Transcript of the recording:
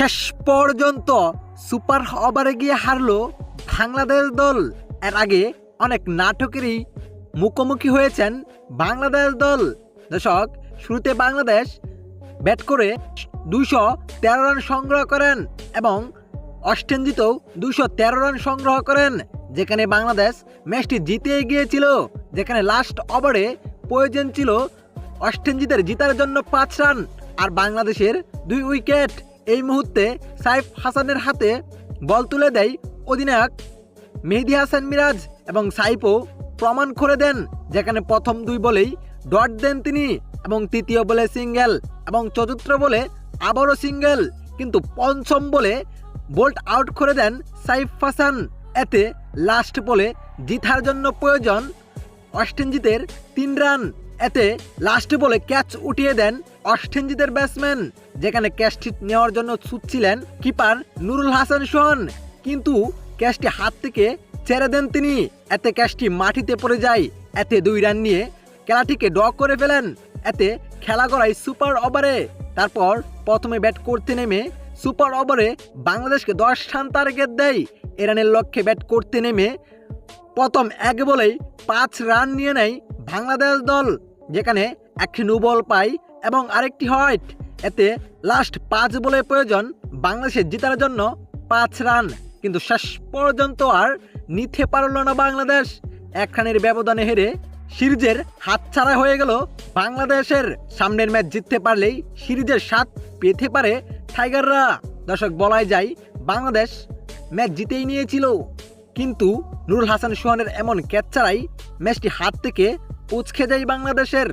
শেষ পর্যন্ত সুপার ওভারে গিয়ে হারলো বাংলাদেশ দল। এর আগে অনেক নাটকেরই মুখোমুখি হয়েছেন বাংলাদেশ দল। দর্শক, শুরুতে বাংলাদেশ ব্যাট করে দুশো তেরো রান সংগ্রহ করেন এবং অস্টেন জিতেও দুশো তেরো রান সংগ্রহ করেন, যেখানে বাংলাদেশ ম্যাচটি জিতে গিয়েছিল, যেখানে লাস্ট ওভারে প্রয়োজন ছিল অস্টেন জিতের জিতার জন্য পাঁচ রান, আর বাংলাদেশের দুই উইকেট। এই মুহূর্তে সাইফ হাসানের হাতে বল তুলে দেয় অধিনায়ক মেহেদি হাসান মিরাজ এবং সাইফও প্রমাণ করে দেন, যেখানে প্রথম দুই বলেই ডট দেন তিনি এবং তৃতীয় বলে সিঙ্গেল এবং চতুর্থ বলে আবারও সিঙ্গেল। কিন্তু পঞ্চম বলে বোল্ট আউট করে দেন সাইফ হাসান। এতে লাস্ট বলে জিতার জন্য প্রয়োজন অস্টেনজিতের তিন রান। এতে লাস্ট বলে ক্যাচ উঠিয়ে দেন অস্টেনজিতের ব্যাটসম্যান, যেখানে ক্যাচটি নেওয়ার জন্য ছুটছিলেন কিপার নুরুল হাসান সোহান। কিন্তু ক্যাচটি হাত থেকে ছেড়ে দেন তিনি। এতে ক্যাচটি মাটিতে পড়ে যায়। এতে দুই রান নিয়ে খেলাটিকে ড করে ফেলেন। এতে খেলা গড়ায় সুপার ওভারে। তারপর প্রথমে ব্যাট করতে নেমে সুপার ওভারে বাংলাদেশকে দশ রান টার্গেট দেয়। এ রানের লক্ষ্যে ব্যাট করতে নেমে প্রথম এক বলেই পাঁচ রান নিয়ে নেয় বাংলাদেশ দল। যেখানে একটি নো বল পায় এবং আরেকটি হোয়াইট। এতে লাস্ট পাঁচ বলে প্রয়োজন বাংলাদেশের জেতার জন্য পাঁচ রান। কিন্তু শেষ পর্যন্ত আর নিতে পারল না বাংলাদেশ। এক রানের ব্যবধানে হেরে সিরিজের হাতছাড়া হয়ে গেল বাংলাদেশের। সামনের ম্যাচ জিততে পারলেই সিরিজের স্বাদ পেতে পারে টাইগাররা। দর্শক, বলাই যায় বাংলাদেশ ম্যাচ জিতেই নিয়েছিল। কিন্তু নুরুল হাসান সোহানের এমন ক্যাচ ছাড়াই ম্যাচটি হাত থেকে উচকে যায় বাংলাদেশের।